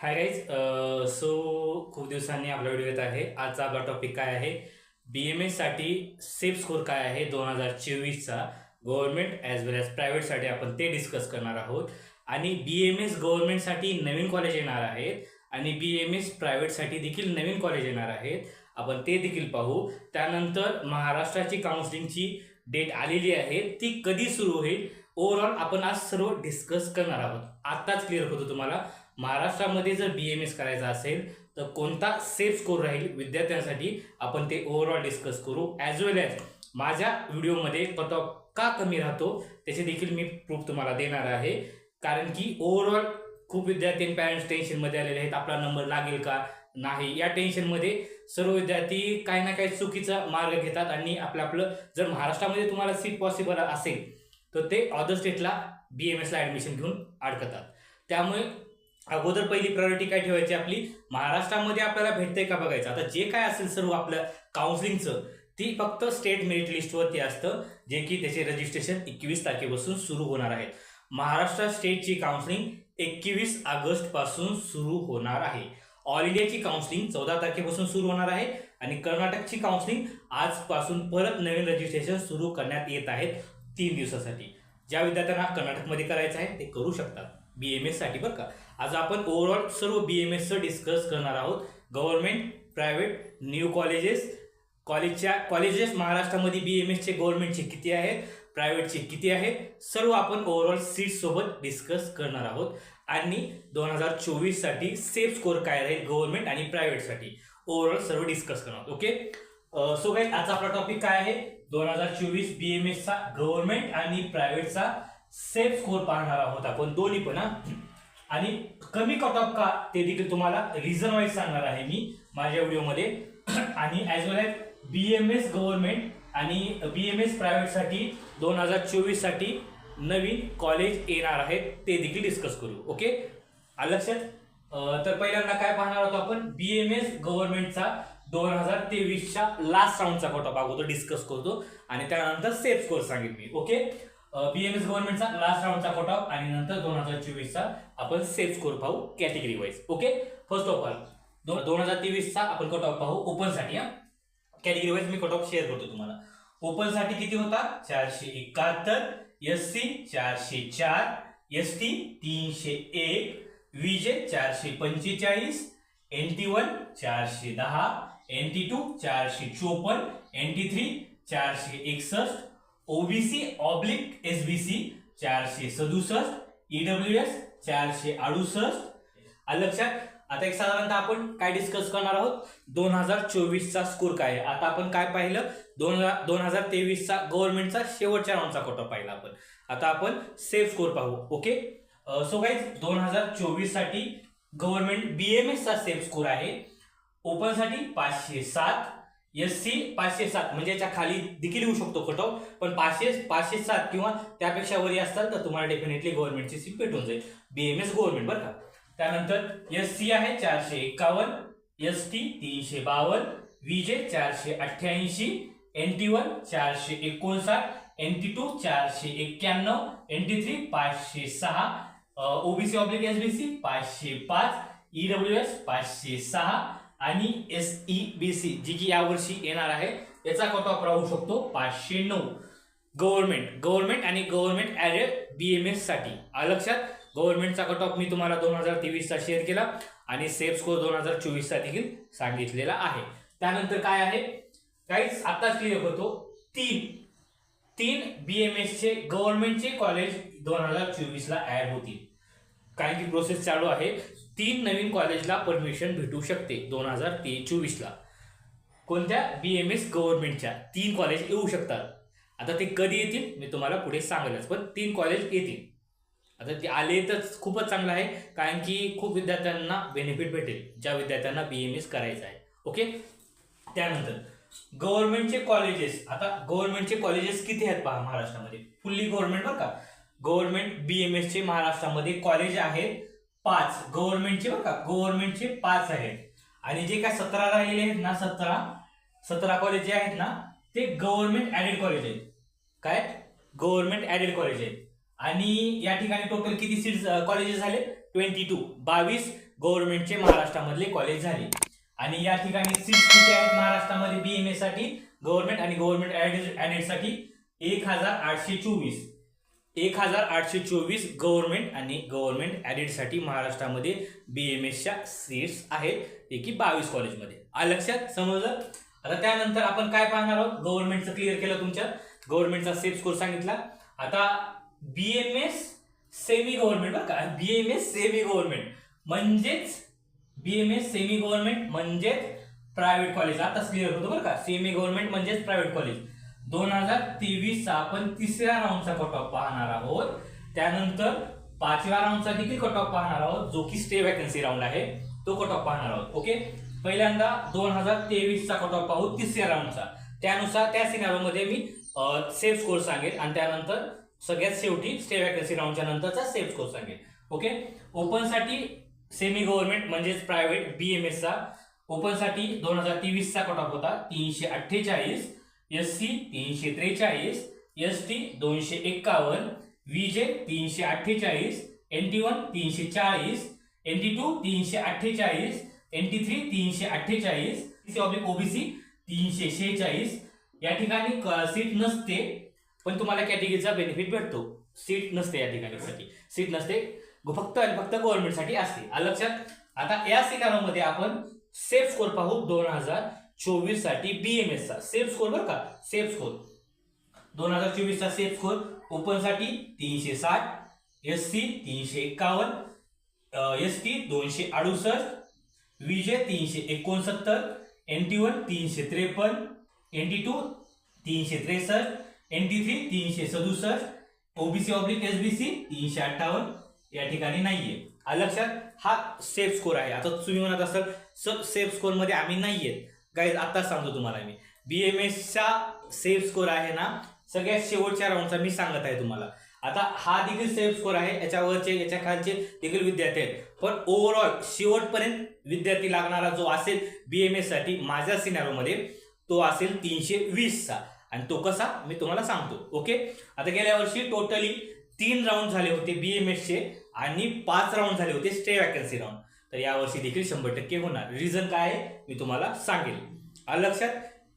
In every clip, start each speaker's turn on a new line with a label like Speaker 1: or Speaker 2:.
Speaker 1: Hi guys so खूप दिवसांनी आपला व्हिडिओ येत आहे. आजचा आपला टॉपिक काय आहे? बी एम एससाठी सेफ स्कोर काय आहे? दोन हजार चोवीसचा. गव्हर्नमेंट ॲज वेल ॲज प्रायव्हेटसाठी आपण ते डिस्कस करणार आहोत. आणि बी एम एस गव्हर्नमेंटसाठी नवीन कॉलेज येणार आहेत. आणि बी एम एस प्रायव्हेटसाठी देखील नवीन कॉलेज येणार आहेत. आपण ते देखील पाहू. त्यानंतर महाराष्ट्राची काउन्सिलिंगची डेट आलेली आहे. ती कधी सुरू होईल? ओव्हरऑल आपण आज सर्व डिस्कस करणार आहोत. आत्ताच क्लिअर होतो तुम्हाला. महाराष्ट्रामध्ये जर बी एम एस करायचा असेल तर कोणता सेफ स्कोर राहील? विद्यार्थ्यांसाठी आपण ते ओव्हरऑल डिस्कस करू. ॲज वेल ॲज माझ्या व्हिडिओमध्ये कट ऑफ का कमी राहतो त्याचे देखील मी प्रूफ तुम्हाला देणार आहे. कारण की ओव्हरऑल खूप विद्यार्थी पॅरेंट्स टेन्शनमध्ये आलेले आहेत. आपला नंबर लागेल का? नाही. या टेन्शनमध्ये सर्व विद्यार्थी काही ना काही चुकीचा मार्ग घेतात आणि आपलं आपलं जर महाराष्ट्रामध्ये तुम्हाला सीट पॉसिबल असेल तर ते अदर स्टेटला बी एम एसला ॲडमिशन घेऊन अडकतात. त्यामुळे अगोदर पहिली प्रायोरिटी काय ठेवायची आपली? महाराष्ट्रामध्ये आपल्याला भेटतंय का बघायचं? आता जे काय असेल सर्व आपलं काउन्सिलिंगचं ती फक्त स्टेट मेरिट लिस्टवरती असतं जे की त्याचे रजिस्ट्रेशन एकवीस तारखेपासून सुरू होणार आहे. महाराष्ट्र स्टेटची काउन्सिलिंग एकवीस ऑगस्टपासून सुरू होणार आहे. ऑल इंडियाची काउन्सिलिंग चौदा तारखेपासून सुरू होणार आहे आणि कर्नाटकची काउन्सिलिंग आजपासून परत नवीन रजिस्ट्रेशन सुरू करण्यात येत आहेत तीन दिवसासाठी. ज्या विद्यार्थ्यांना कर्नाटकमध्ये करायचं आहे ते करू शकतात. बी एम एससाठी बरं का? आज आपण ओव्हरऑल सर्व बी एम एसचं डिस्कस करणार आहोत. गव्हर्नमेंट प्रायव्हेट न्यू कॉलेजेस कॉलेजच्या कॉलेजेस महाराष्ट्रामध्ये बी एम एसचे गव्हर्नमेंटचे किती आहेत प्रायव्हेटचे किती आहेत सर्व आपण ओव्हरऑल सीट्ससोबत डिस्कस करणार आहोत. आणि दोन हजार चोवीससाठी सेफ स्कोर काय राहील गव्हर्नमेंट आणि प्रायव्हेटसाठी ओव्हरऑल सर्व डिस्कस करणार आहोत. ओके सो काही आजचा आपला टॉपिक काय आहे? दोन हजार चोवीस बी एम एसचा गव्हर्नमेंट आणि प्रायव्हेटचा सेफ स्कोर पाहणार आहोत आपण दोन्ही पण आणि कमी कट ऑफ का ते देखील तुम्हाला रिझन वाईज सांगणार आहे मी माझ्या व्हिडिओमध्ये आणि as well as B M S government आणि बी एम एस प्रायव्हेटसाठी दोन हजार चोवीससाठी नवीन कॉलेज येणार आहेत ते देखील डिस्कस करू ओके लक्षात? तर पहिल्यांदा काय पाहणार होतो आपण? बी एम एस गव्हर्नमेंटचा दोन हजार तेवीसच्या लास्ट राऊंडचा कट ऑफ अगोदर डिस्कस करतो आणि त्यानंतर सेफ स्कोर सांगेन मी ओके बीएमएस एम एस गव्हर्नमेंटचा लास्ट राऊंडचा कट ऑफ आणि नंतर दोन हजार चोवीसचा आपण सेफ स्कोर पाहू category wise okay first of all दोन दोन हजार तेवीसचा आपण कट ऑफ पाहू ओपनसाठी कॅटेगरी वाईज मी कट ऑफ शेअर करतो तुम्हाला. ओपनसाठी किती होता? चारशे एकाहत्तर एस सी चारशे चार एस टी तीनशे एक विजे चारशे पंचेचाळीस एन टी वन चारशे दहा एन टी टू चारशे चोपन्न एन टी थ्री चारशे एकसष्ट OBC oblique S B C चारशे सदुसष्ट. ईडब्ल्यू एस चारशे अडुसष्ट. लक्षात आता एक साधारणतः आपण काय डिस्कस करणार आहोत? दोन हजार चोवीसचा स्कोर काय आहे? आता आपण काय पाहिलं? दोन दोन हजार तेवीसचा गव्हर्नमेंटचा शेवटच्या राऊंडचा कोटा पाहिला आपण. आता आपण सेफ स्कोर पाहू ओके सो गाईज दोन हजार चोवीससाठी गव्हर्नमेंट बीएमएसचा सेफ स्कोर आहे. ओपनसाठी पाचशे सात. एस सी पाचशे सात म्हणजे याच्या खाली देखील येऊ शकतो कट ऑफ पण पाचशे पाचशे सात किंवा त्यापेक्षा वरी असतात तर तुम्हाला डेफिनेटली गव्हर्नमेंटची सीट भेटून जाईल. बीएमएस गव्हर्नमेंट बरं का. त्यानंतर एस सी आहे चारशे एकावन्न एस टी तीनशे बावन्न विजे चारशे अठ्ठ्याऐंशी एन टी वन चारशे एकोणसाठ एन टी टू चारशे एक्क्याण्णव एन टी थ्री पाचशे सहा OBC oblique S B C पाचशे पाच ईडब्ल्यू एस पाचशे सहा आणि S E B C G की यावर्षी येणार आहे याचा कट ऑफ राहू शकतो पाचशे नऊ. गव्हर्नमेंट गव्हर्नमेंट आणि गव्हर्नमेंट ॲज बी एम एससाठी. लक्षात? गव्हर्नमेंटचा कट ऑफ मी तुम्हाला दोन हजार तेवीसचा शेअर केला आणि सेफ स्कोर दोन हजार चोवीसचा देखील सांगितलेला आहे. त्यानंतर काय आहे? काहीच आताच क्लिअर होतो. तीन. तीन बी एम एसचे गव्हर्नमेंटचे कॉलेज दोन हजार चोवीसला ॲड होतील. कारण की प्रोसेस चालू आहे. तीन नवीन कॉलेजला परमिशन भेटू शकते दोन हजार ते चोवीसला कोणत्या बी एम एस गव्हर्नमेंटच्या तीन कॉलेज येऊ शकतात. आता ते कधी येतील? मी तुम्हाला पुढे सांगेलच. पण तीन कॉलेज येतील. आता ते आले तर खूपच चांगलं आहे. कारण की खूप विद्यार्थ्यांना बेनिफिट भेटेल. ज्या विद्यार्थ्यांना बी एम एस करायचं आहे. ओके त्यानंतर गव्हर्नमेंटचे कॉलेजेस आता गव्हर्नमेंटचे कॉलेजेस किती आहेत पहा महाराष्ट्रामध्ये? फुल्ली गव्हर्नमेंट बरं का? गव्हर्नमेंट बी एम एसचे महाराष्ट्रामध्ये कॉलेज आहेत. पाच. गव्हर्नमेंटचे बरं का? गव्हर्नमेंटचे पाच आहेत. आणि जे काय सतरा राहिलेले आहेत ना सतरा सतरा कॉलेज जे आहेत ना ते गव्हर्नमेंट ऍडेड कॉलेज आहेत. काय? गव्हर्नमेंट ऍडेड कॉलेज आहेत. आणि या ठिकाणी टोटल किती सीट्स कॉलेजेस झाले? ट्वेंटी टू बावीस गव्हर्नमेंटचे महाराष्ट्रामधले कॉलेज झाले. आणि या ठिकाणी सीट्स किती आहेत महाराष्ट्रामध्ये? बीएमए साठी गव्हर्नमेंट आणि गव्हर्नमेंट ऍडेडसाठी एक हजार आठशे चोवीस. एक हजार आठशे चोवीस गव्हर्नमेंट आणि गव्हर्नमेंट ऍडिटसाठी महाराष्ट्रामध्ये बी एम एसच्या सीट्स आहेत. पैकी बावीस कॉलेजमध्ये आलं लक्षात? समजलं? आता त्यानंतर आपण काय पाहणार आहोत? गव्हर्नमेंटचं क्लिअर केलं तुमच्या गव्हर्नमेंटचा सेफ स्कोर सांगितला. आता B M S semi government बरं का? एस सेमी गव्हर्नमेंट म्हणजेच B M S semi government म्हणजेच प्रायव्हेट कॉलेज आताच क्लिअर होतो बरं का? सेमी गव्हर्नमेंट म्हणजेच प्रायव्हेट कॉलेज दोन हजार तेवीसचा आपण तिसऱ्या राऊंडचा कट ऑफ पाहणार आहोत. त्यानंतर पाचव्या राऊंडचा देखील कट ऑफ पाहणार आहोत? जो की स्टे वॅकन्सी राऊंड आहे तो कट ऑफ पाहणार आहोत. ओके पहिल्यांदा दोन हजार तेवीसचा कट ऑफ पाहू तिसऱ्या राऊंडचा त्यानुसार त्या सिनारोमध्ये मी सेफ स्कोर सांगेल आणि त्यानंतर सगळ्यात शेवटी स्टे वॅकन्सी राऊंडच्या नंतरचा सेफ स्कोर सांगेल. ओके ओपनसाठी सेमी गव्हर्नमेंट म्हणजेच प्रायव्हेट बी एम एसचा ओपनसाठी दोन हजार तेवीसचा कट ऑफ होता तीनशे अठ्ठेचाळीस. एस सी तीनशे त्रेचाळीस एस टी दोनशे एक्कावन्न विजे तीनशे अठ्ठेचाळीस एन टी वन तीनशे चाळीस एन टी टू तीनशे अठ्ठेचाळीस एन टी थ्री तीनशे अठ्ठेचाळीस ऑब्लिक ओबीसी तीनशे शेहेचाळीस. या ठिकाणी सीट नसते पण तुम्हाला कॅटेगरीचा बेनिफिट भेटतो. सीट नसते या ठिकाणी सीट नसते फक्त आणि फक्त गव्हर्नमेंटसाठी असते. लक्षात आता या सिनारोमध्ये आपण सेफ स्कोर पाहू दोन हजार चोवीससाठी बीएमएस चा. सेफ स्कोर बरं का? सेफ स्कोर दोन हजार चोवीस चा सेफ स्कोर ओपनसाठी तीनशे साठ. एस सी तीनशे एक्कावन्न एस टी दोनशे अडुसष्ट. विजय तीनशे एकोणसत्तर. एन टी वन तीनशे त्रेपन्न. एन टी टू तीनशे त्रेसष्ट. एन टी थ्री तीनशे सदुसष्ट. OBC oblique S B C तीनशे अठ्ठावन्न. या ठिकाणी नाहीये. लक्षात हा सेफ स्कोर आहे. आता तुम्ही म्हणत असाल सर सेफ स्कोरमध्ये आम्ही नाहीये गाईज आत्ताच सांगतो तुम्हाला मी. बी एम एसचा सेफ स्कोर आहे ना सगळ्यात शेवटच्या राऊंडचा मी सांगत आहे तुम्हाला. आता हा देखील सेफ स्कोर आहे याच्यावरचे याच्या खालचे देखील विद्यार्थी आहेत. पण ओव्हरऑल शेवटपर्यंत विद्यार्थी लागणारा जो असेल बी एम एससाठी माझ्या सिनारोमध्ये तो असेल तीनशे वीसचा आणि तो कसा मी तुम्हाला सांगतो ओके? आता गेल्या वर्षी टोटली तीन राऊंड झाले होते बी एम एसचे आणि पाच राऊंड झाले होते स्टे वॅकन्सी राऊंड तर यावर्षी देखील शंभर टक्के होणार. रिझन काय आहे? मी तुम्हाला सांगेल. लक्षात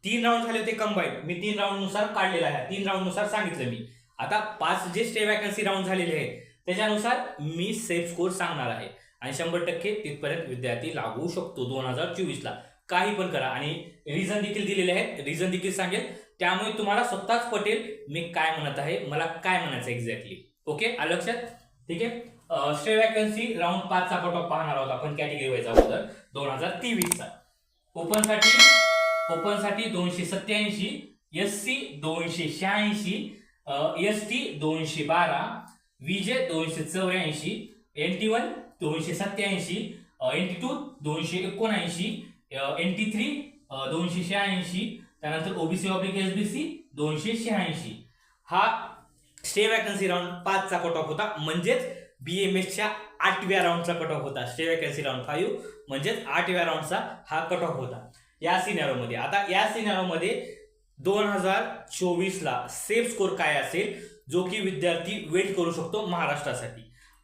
Speaker 1: तीन राऊंड झाले होते कंबाईन मी तीन राऊंडनुसार काढलेला आहे. तीन राऊंडनुसार सांगितलं मी. आता पाच जे स्टे वॅकन्सी राऊंड झालेले आहेत त्याच्यानुसार मी सेफ स्कोर सांगणार आहे. आणि शंभर टक्के तिथपर्यंत विद्यार्थी लागू शकतो दोन हजार चोवीसला. काही पण करा. आणि रिझन देखील दिलेले आहेत. रिझन देखील सांगेल. त्यामुळे तुम्हाला स्वतःच पटेल मी काय म्हणत आहे मला काय म्हणायचं एक्झॅक्टली ओके आलं लक्षात? ठीक आहे? स्टे वॅकन्सी राऊंड पाचचा कट ऑफ पाहणार आहोत आपण कॅटेगरी वाईज अगोदर. दोन हजार तेवीसचा ओपनसाठी ओपनसाठी दोनशे सत्याऐंशी एस सी दोनशे शहाऐंशी एस टी दोनशे बारा विजय दोनशे चौऱ्याऐंशी एन टी वन दोनशे सत्याऐंशी एन टी टू दोनशे एकोणऐंशी एन टी थ्री दोनशे शहाऐंशी त्यानंतर OBC oblique S B C दोनशे शहाऐंशी. हा स्टे वॅकन्सी राऊंड पाचचा कट ऑफ होता. म्हणजेच बी एम एसच्या आठव्या राऊंडचा कट ऑफ होता. स्टे वॅकन्सी राऊंड फाईव्ह म्हणजेच आठव्या राऊंडचा हा कट ऑफ होता. या सिनेरोमध्ये आता या सिनेरोमध्ये दोन हजार चोवीसला सेफ स्कोर काय असेल? जो की विद्यार्थी वेट करू शकतो महाराष्ट्रासाठी.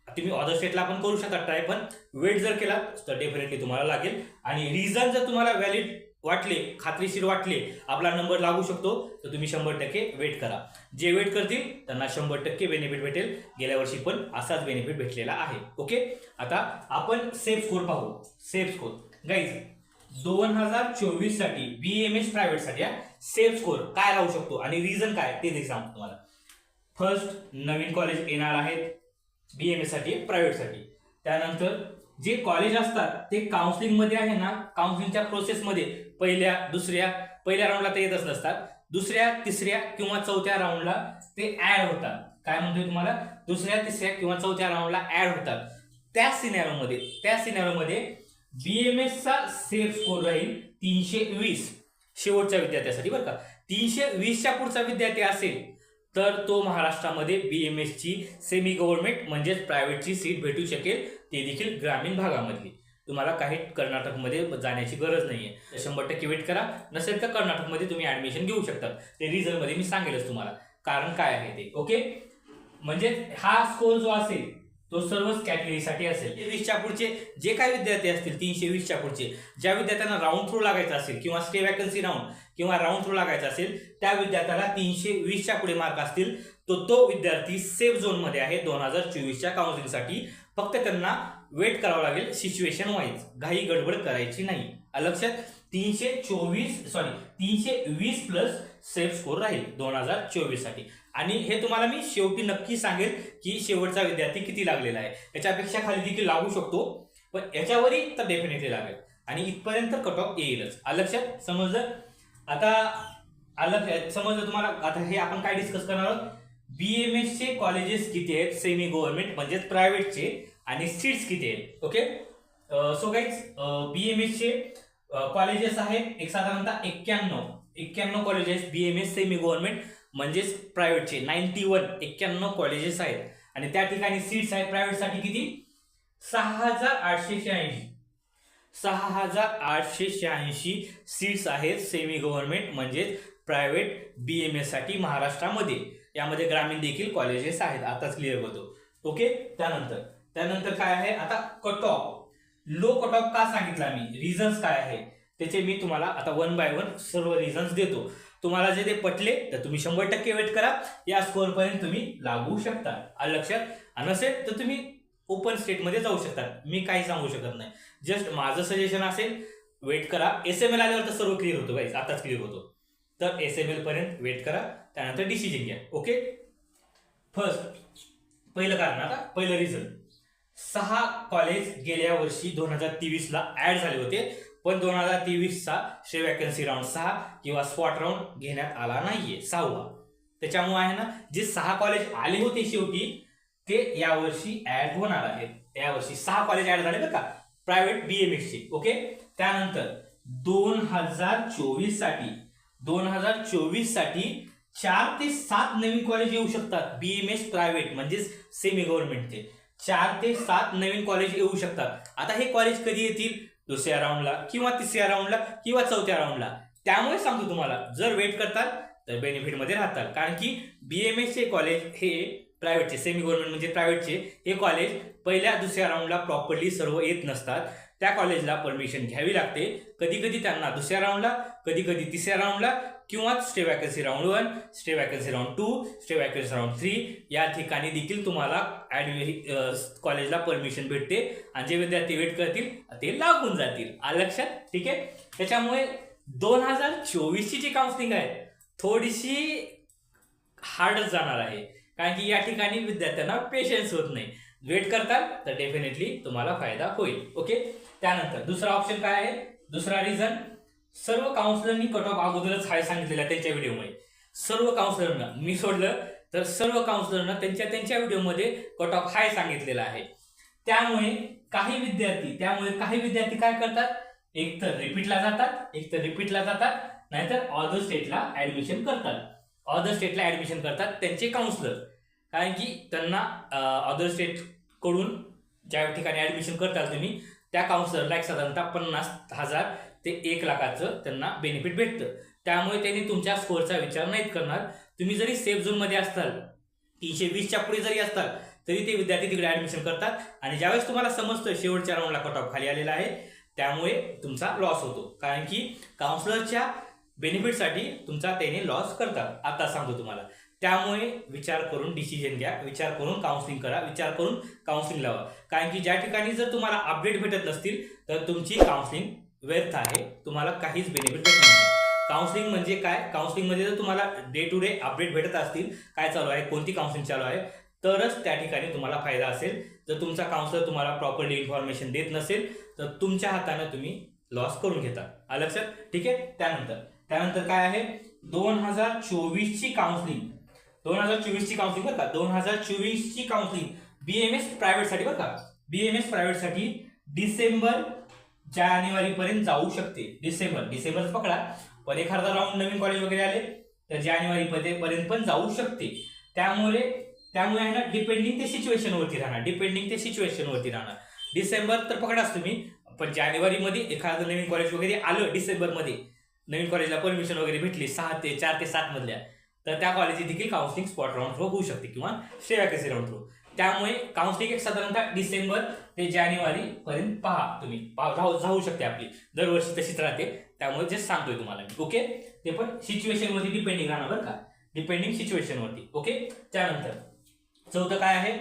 Speaker 1: तुम्ही अदर स्टेटला पण करू शकता ट्राय पण. वेट जर केला तर डेफिनेटली तुम्हाला लागेल. आणि रिझन जर तुम्हाला व्हॅलिड वाटले खात्रीशीर वाटले आपला नंबर लागू शकतो तर तुम्ही शंभर टक्के वेट करा. जे वेट करतील त्यांना शंभर टक्के बेनिफिट भेटेल. गेल्या वर्षी पण असाच बेनिफिट भेटलेला आहे. ओके आता आपण सेफ स्कोर पाहू. सेफ स्कोर गाईज दोन हजार चोवीससाठी बी एम एस प्रायव्हेटसाठी सेफ स्कोर काय राहू शकतो? आणि रिझन काय? ते देखील सांगतो तुम्हाला. फर्स्ट नवीन कॉलेज येणार आहेत बी एम एससाठी साठी. त्यानंतर जे कॉलेज असतात ते काउन्सिलिंगमध्ये आहे ना काउन्सिलिंगच्या प्रोसेसमध्ये पहिल्या दुसऱ्या पहिल्या राऊंडला ते येतच नसतात. दुसऱ्या तिसऱ्या किंवा चौथ्या राऊंडला ते ऍड होतात. काय म्हणतोय तुम्हाला? दुसऱ्या तिसऱ्या किंवा चौथ्या राऊंडला ऍड होतात. त्या सिनेरोमध्ये त्या सिनेरोमध्ये बीएमएसचा सेफ स्कोर राहील तीनशे वीस शेवटच्या विद्यार्थ्यासाठी बरं का. तीनशे वीसच्या पुढचा विद्यार्थी असेल तर तो महाराष्ट्रामध्ये बी एम एसची सेमी गव्हर्नमेंट म्हणजेच प्रायव्हेटची सीट भेटू शकेल. ते देखील ग्रामीण भागामधली तुम्हाला काही कर्नाटकमध्ये जाण्याची गरज नाहीये. शंभर टक्के वेट करा. नसेल तर कर्नाटकमध्ये तुम्ही ऍडमिशन घेऊ शकता. ते रिझल्टमध्ये मी सांगेलच तुम्हाला. कारण काय आहे ते ओके म्हणजे हा स्कोर जो असेल तो सर्वच कॅटेगरीसाठी असेल. वीसच्या पुढचे जे काही विद्यार्थी असतील तीनशे वीसच्या पुढचे ज्या विद्यार्थ्यांना राऊंड थ्रू लागायचा असेल किंवा स्टे वॅकन्सी राऊंड किंवा राऊंड थ्रू लागायचा असेल त्या विद्यार्थ्याला तीनशे वीसच्या पुढे मार्क असतील तो तो विद्यार्थी सेफ झोनमध्ये आहे दोन हजार चोवीसच्या काउन्सिलिंगसाठी फक्त त्यांना वेट करावं लागेल सिच्युएशन वाईज घाई गडबड करायची नाही. लक्षात तीनशे चोवीस सॉरी तीनशे वीस प्लस सेफ स्कोर राहील दोन हजार चोवीससाठी. आणि हे तुम्हाला मी शेवटी नक्की सांगेल की शेवटचा विद्यार्थी किती लागलेला आहे. याच्यापेक्षा खाली देखील लागू शकतो. पण याच्यावरही तर डेफिनेटली लागेल. आणि इथपर्यंत कट ऑफ येईलच. लक्षात? समजलं? आता आलं समजलं तुम्हाला? आता हे आपण काय डिस्कस करणार आहोत? बीएमएस चे कॉलेजेस किती आहेत? सेमी गव्हर्नमेंट म्हणजेच प्रायव्हेटचे आणि सीट्स किती आहेत? ओके सो गाईज बीएमएस चे कॉलेजेस आहेत एक साधारणतः एक्क्याण्णव. एक्क्याण्णव कॉलेजेस बीएमएस सेमी गव्हर्नमेंट म्हणजेच प्रायव्हेटचे नाईन्टी वन एक्क्याण्णव कॉलेजेस आहेत. आणि त्या ठिकाणी सीट्स आहेत. प्रायव्हेटसाठी किती? सहा हजार आठशे शहाऐंशी. सहा हजार आठशे शहाऐंशी सीट्स आहेत सेमी गव्हर्नमेंट म्हणजेच प्रायव्हेट बी एम एससाठी महाराष्ट्रामध्ये. यामध्ये ग्रामीण देखील कॉलेजेस आहेत आताच क्लिअर होतो. ओके त्यानंतर. त्यानंतर काय आहे? आता cut off low cut off का सांगितला मी? रिझन्स काय आहे? त्याचे मी तुम्हाला आता वन बाय वन सर्व रिझन्स देतो. तुम्हाला जे ते पटले तर तुम्ही शंभर टक्के वेट करा. या स्कोअरपर्यंत तुम्ही लागू शकता. आलं लक्षात? आणि नसेल तर तुम्ही ओपन स्टेटमध्ये जाऊ शकता. मी काही सांगू शकत नाही. जस्ट माझं सजेशन असेल वेट करा. एस एम एल आल्यावर तर सर्व क्लिअर होतो गाईज आताच क्लिअर होतो. तर एस एम एल पर्यंत वेट करा. त्यानंतर डिसिजन घ्या. ओके फर्स्ट पहिलं कारण आता पहिलं रिझन सहा कॉलेज गेल्या वर्षी दोन हजार तेवीसला ऍड झाले होते पण दोन हजार तेवीसचा श्रे वॅकन्सी राऊंड सहा किंवा स्पॉट राऊंड घेण्यात आला नाहीये सहावा. त्याच्यामुळे आहे ना जे सहा कॉलेज आले होते शेवटी ते यावर्षी ऍड होणार आहेत. यावर्षी सहा कॉलेज ऍड झाले बरं का? प्रायव्हेट बीएमएसचे ओके त्यानंतर दोन हजार चोवीससाठी दोन हजार चोवीससाठी चार ते सात नवीन कॉलेज येऊ शकतात बीएमएस प्रायव्हेट म्हणजेच सेमी गव्हर्नमेंटचे चार ते सात नवीन कॉलेज येऊ शकतात. आता हे कॉलेज कधी येतील? दुसऱ्या राऊंडला किंवा तिसऱ्या राऊंडला किंवा चौथ्या राऊंडला त्यामुळे सांगतो तुम्हाला जर वेट करताल तर बेनिफिटमध्ये राहतात. कारण की बीएमएसचे कॉलेज हे प्रायव्हेटचे सेमी गव्हर्नमेंट म्हणजे प्रायव्हेटचे हे कॉलेज पहिल्या दुसऱ्या राऊंडला प्रॉपरली सर्व येत नसतात. त्या कॉलेजला परमिशन घ्यावी लागते. कधी कधी त्यांना दुसऱ्या राऊंडला कधी कधी तिसऱ्या राऊंडला किंवा stay vacancy round one stay vacancy round two stay vacancy round three या ठिकाणी देखील तुम्हाला कॉलेजला परमिशन भेटते. आणि जे विद्यार्थी वेट करतील ते लागून जातील. आ लक्षात? ठीक आहे? त्याच्यामुळे दोन हजार चोवीसची जी काउन्सिलिंग आहे थोडीशी हार्डच जाणार आहे. कारण की या ठिकाणी विद्यार्थ्यांना पेशन्स होत नाही. वेट करताल तर डेफिनेटली तुम्हाला फायदा होईल. ओके त्यानंतर दुसरा ऑप्शन काय आहे? दुसरा रिझन सर्व काउन्सिलरनी कट ऑफ अगोदरच हाय सांगितलेला त्यांच्या व्हिडिओमध्ये सर्व काउन्सिलरना मी सोडलं तर सर्व काउन्सिलरना त्यांच्या त्यांच्या व्हिडिओमध्ये कट ऑफ हाय सांगितलेला आहे. त्यामुळे काही विद्यार्थी त्यामुळे काही विद्यार्थी काय करतात? एकतर रिपीटला जातात एकतर रिपीटला जातात नाहीतर ऑदर स्टेटला ऍडमिशन करतात. अदर स्टेटला ऍडमिशन करतात त्यांचे काउन्सिलर कारण की त्यांना अदर स्टेटकडून ज्या ठिकाणी ऍडमिशन करताल तुम्ही त्या काउन्सिलरला एक साधारणतः पन्नास हजार ते एक लाखाचं त्यांना बेनिफिट भेटतं. त्यामुळे त्यांनी तुमच्या स्कोअरचा विचार नाहीत करणार. तुम्ही जरी सेफ झोनमध्ये असताल तीनशे वीसच्या पुढे जरी असताल तरी ते विद्यार्थी तिकडे ॲडमिशन करतात. आणि ज्यावेळेस तुम्हाला समजतं शेवटच्या राऊंडला कट ऑफ खाली आलेला आहे त्यामुळे तुमचा लॉस होतो. कारण की काउन्सिलरच्या बेनिफिटसाठी तुमचा त्याने लॉस करतात. आता सांगतो तुम्हाला. त्यामुळे विचार करून डिसिजन घ्या विचार करून काउन्सिलिंग करा विचार करून काउन्सिलिंग लावा. कारण की ज्या ठिकाणी जर तुम्हाला अपडेट भेटत नसतील तर तुमची काउन्सिलिंग व्यर्थ आहे. तुम्हाला काहीच बेनिफिट भेटत नाही. काउन्सिलिंग म्हणजे काय? काउन्सिलिंगमध्ये म्हणजे जर तुम्हाला डे टू डे अपडेट भेटत असतील काय चालू आहे? कोणती काउन्सिलिंग चालू आहे? तरच त्या ठिकाणी तुम्हाला फायदा असेल. जर तुमचा काउन्सिलर तुम्हाला प्रॉपरली इन्फॉर्मेशन देत नसेल तर तुमच्या हाताने तुम्ही लॉस करून घेता. आलं लक्षात? ठीक आहे? त्यानंतर. त्यानंतर काय आहे? दोन हजार चोवीसची काउन्सिलिंग दोन हजार चोवीसची काउन्सिलिंग बरं का? दोन हजार चोवीसची काउन्सिलिंग बीएमएस प्रायव्हेटसाठी बरं का? बीएमएस प्रायव्हेटसाठी डिसेंबर जानेवारी पर्यंत जाऊ शकते. डिसेंबर. डिसेंबरच पकडा. पण एखादा राऊंड नवीन कॉलेज वगैरे आले तर जानेवारी पर्यंत पण जाऊ शकते. त्यामुळे त्यामुळे आहे ना डिपेंडिंग ते सिच्युएशनवरती राहणार. डिपेंडिंग ते सिच्युएशनवरती राहणार. डिसेंबर तर पकडाच तुम्ही. पण जानेवारीमध्ये एखादं नवीन कॉलेज वगैरे आलं डिसेंबरमध्ये नवीन कॉलेजला परमिशन वगैरे भेटली. सहा ते चार ते सात मधल्या. तर त्या कॉलेजची देखील काउन्सिलिंग स्पॉट राऊंड थ्रू होऊ शकते किंवा स्टे वॅकन्सी राऊंड थ्रू त्यामुळे काउन्सिलिंग एक साधारणतः डिसेंबर ते जानेवारी पर्यंत पहा तुम्ही. पहा- राहू शकते आपली. दरवर्षी तशीच राहते. त्यामुळे जे सांगतोय तुम्हाला मी ओके ते पण सिच्युएशनवरती डिपेंडिंग राहणार बरं का? डिपेंडिंग सिच्युएशनवरती ओके त्यानंतर चौथं काय आहे?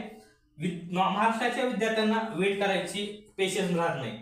Speaker 1: वि- महाराष्ट्राच्या विद्यार्थ्यांना वेट करायची पेशन्स राहत नाही.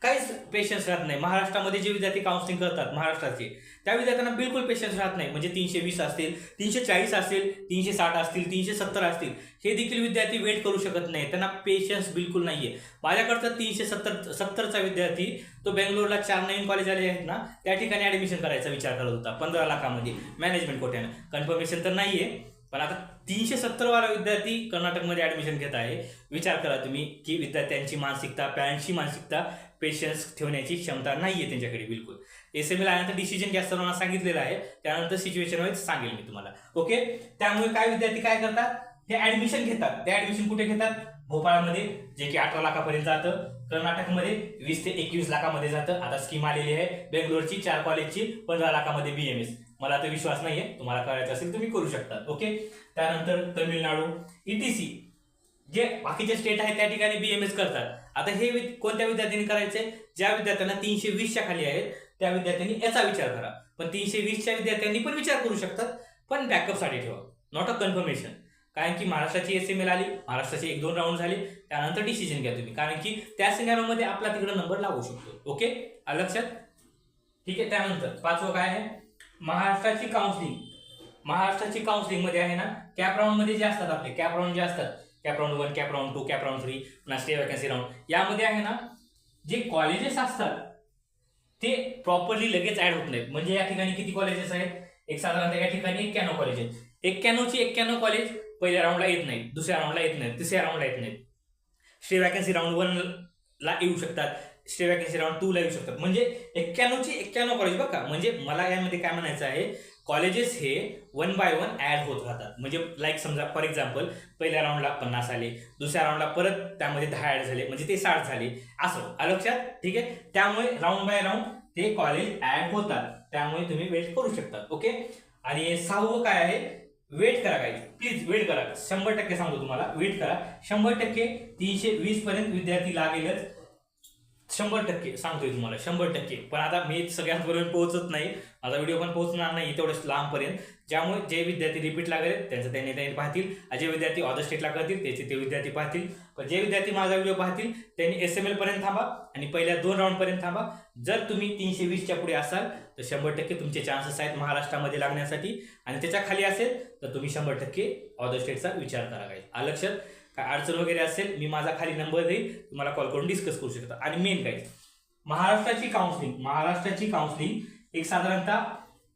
Speaker 1: काहीच पेशन्स राहत नाही. महाराष्ट्रामध्ये जे विद्यार्थी काउन्सिलिंग करतात महाराष्ट्राचे त्या विद्यार्थ्यांना बिलकुल पेशन्स राहत नाही. म्हणजे तीनशे वीस असतील तीनशे चाळीस असतील तीनशे साठ असतील तीनशे सत्तर असतील हे देखील विद्यार्थी वेट करू शकत नाही. त्यांना पेशन्स बिलकुल नाही आहे माझ्याकडचा तीनशे सत्तर सत्तरचा विद्यार्थी तो बेंगलोरला चार नवीन कॉलेज आले आहेत ना त्या ठिकाणी ऍडमिशन करायचा विचार करत होता पंधरा लाखामध्ये. मॅनेजमेंट कोट्यानं. कन्फर्मेशन तर नाहीये पण आता तीनशे सत्तर वाला विद्यार्थी कर्नाटकमध्ये ऍडमिशन घेत आहे. विचार करा तुम्ही की विद्यार्थ्यांची मानसिकता पॅरेंट्सची मानसिकता पेशन्स ठेवण्याची क्षमता नाहीये त्यांच्याकडे बिलकुल. एस एम एल आल्यानंतर डिसिजन घ्या सर्वांना सांगितलेलं आहे. त्यानंतर सिच्युएशन वाईज सांगेल मी तुम्हाला. ओके त्यामुळे काय विद्यार्थी काय करतात? ते ऍडमिशन घेतात. ते ऍडमिशन कुठे घेतात? भोपाळमध्ये जे की अठरा लाखापर्यंत जातं. कर्नाटकमध्ये वीस ते एकवीस लाखामध्ये जातं. आता स्कीम आलेली आहे. बेंगलोरची चार कॉलेजची पंधरा लाखामध्ये बीएमएस मला आता विश्वास नाहीये. तुम्हाला करायचं असेल तुम्ही करू शकता. ओके त्यानंतर तमिळनाडू इटीसी जे बाकीचे स्टेट आहेत त्या ठिकाणी बीएमएस करतात. आता हे कोणत्या विद्यार्थ्यांनी करायचे ज्या विद्यार्थ्यांना तीनशे वीसच्या खाली आहेत त्या विद्यार्थ्यांनी याचा विचार करा. पण तीनशे वीसच्या विद्यार्थ्यांनी पण विचार करू शकतात. पण बॅकअपसाठी ठेवा. नॉट अ कन्फर्मेशन कारण की महाराष्ट्राची एस एम एल आली महाराष्ट्राचे एक दोन राऊंड झाले त्यानंतर डिसिजन घ्या तुम्ही. कारण की त्या सिनेमामध्ये आपला तिकडे नंबर लागू शकतो. ओके लक्षात? ठीक आहे? त्यानंतर पाचवं काय आहे? महाराष्ट्राची काउन्सिलिंग महाराष्ट्राची काउन्सिलिंगमध्ये आहे ना कॅप राऊंडमध्ये जे असतात आपले कॅप राऊंड जे असतात cap round one cap round two cap round three पुन्हा स्टे वॅकन्सी राऊंड यामध्ये आहे ना जे कॉलेजेस असतात ते प्रॉपरली लगेच ऍड होत नाहीत. म्हणजे या ठिकाणी किती कॉलेजेस आहेत? एक साधारणतः या ठिकाणी एक्क्याण्णव कॉलेज आहेत. एक्क्याण्णवची एक्क्याण्णव कॉलेज पहिल्या राऊंडला येत नाहीत दुसऱ्या राऊंडला येत नाहीत तिसऱ्या राऊंडला येत नाहीत. स्टे वॅकन्सी राऊंड वन ला येऊ शकतात. स्टे वॅकन्सी राऊंड टू ला येऊ शकतात. म्हणजे एक्क्याण्णवची एक्क्याण्णव कॉलेज बघा म्हणजे मला यामध्ये काय म्हणायचं आहे? कॉलेजेस हे वन बाय वन ॲड होत राहतात. म्हणजे लाईक समजा फॉर एक्झाम्पल पहिल्या राऊंडला पन्नास आले दुसऱ्या राऊंडला परत त्यामध्ये दहा ॲड झाले म्हणजे ते साठ झाले. असं. आलं लक्षात? ठीक आहे? त्यामुळे राऊंड बाय राऊंड ते कॉलेज ॲड होतात. त्यामुळे तुम्ही वेट करू शकता ओके आणि सहावं काय आहे? वेट करा काही प्लीज वेट करा. शंभर टक्के सांगतो तुम्हाला. वेट करा. शंभर टक्के तीनशे वीस पर्यंत विद्यार्थी लागेलच. शंभर टक्के सांगतोय तुम्हाला शंभर टक्के. पण आता मी सगळ्यांपर्यंत पोहोचत नाही. माझा व्हिडिओ पण पोहोचणार नाही तेवढंच लांबपर्यंत. ज्यामुळे जे विद्यार्थी रिपीट लागले त्यांचं त्यांनी त्यांनी पाहतील. जे विद्यार्थी ऑदर स्टेटला करतील त्याचे ते विद्यार्थी पाहतील. पण जे विद्यार्थी माझा व्हिडिओ पाहतील त्यांनी एस एम एल पर्यंत थांबा आणि पहिल्या दोन राऊंडपर्यंत थांबा. जर तुम्ही तीनशे वीसच्या पुढे असाल तर शंभर टक्के तुमचे चान्सेस आहेत महाराष्ट्रामध्ये लागण्यासाठी. आणि त्याच्याखाली असेल तर तुम्ही शंभर टक्के ऑदर स्टेटचा विचार करा काय आलं काय अडचण वगैरे असेल मी माझा खाली नंबर देईल तुम्हाला कॉल करून डिस्कस करू शकता. आणि मेन काय? महाराष्ट्राची काउन्सिलिंग महाराष्ट्राची काउन्सिलिंग एक साधारणतः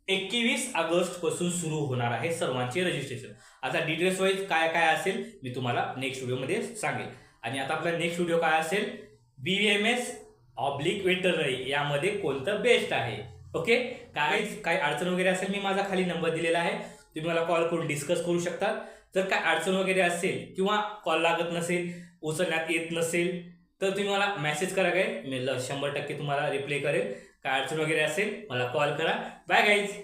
Speaker 1: एकवीस ऑगस्टपासून सुरू होणार आहे सर्वांचे रजिस्ट्रेशन आता डिटेल्स वाईज काय काय असेल मी तुम्हाला नेक्स्ट व्हिडिओमध्ये सांगेल. आणि आता आपला नेक्स्ट व्हिडिओ काय असेल? B M S oblique veterinary यामध्ये कोणतं बेस्ट आहे? ओके काय काही अडचण वगैरे असेल मी माझा खाली नंबर दिलेला आहे. तुम्ही मला कॉल करून डिस्कस करू शकता. जर काय अडचण वगैरे असेल किंवा कॉल लागत नसेल उचलण्यात येत नसेल तर तुम्ही मला मेसेज करा काय मी शंभर टक्के तुम्हाला रिप्लाय करेल. काय अडचण वगैरे असेल मला कॉल करा. Bye guys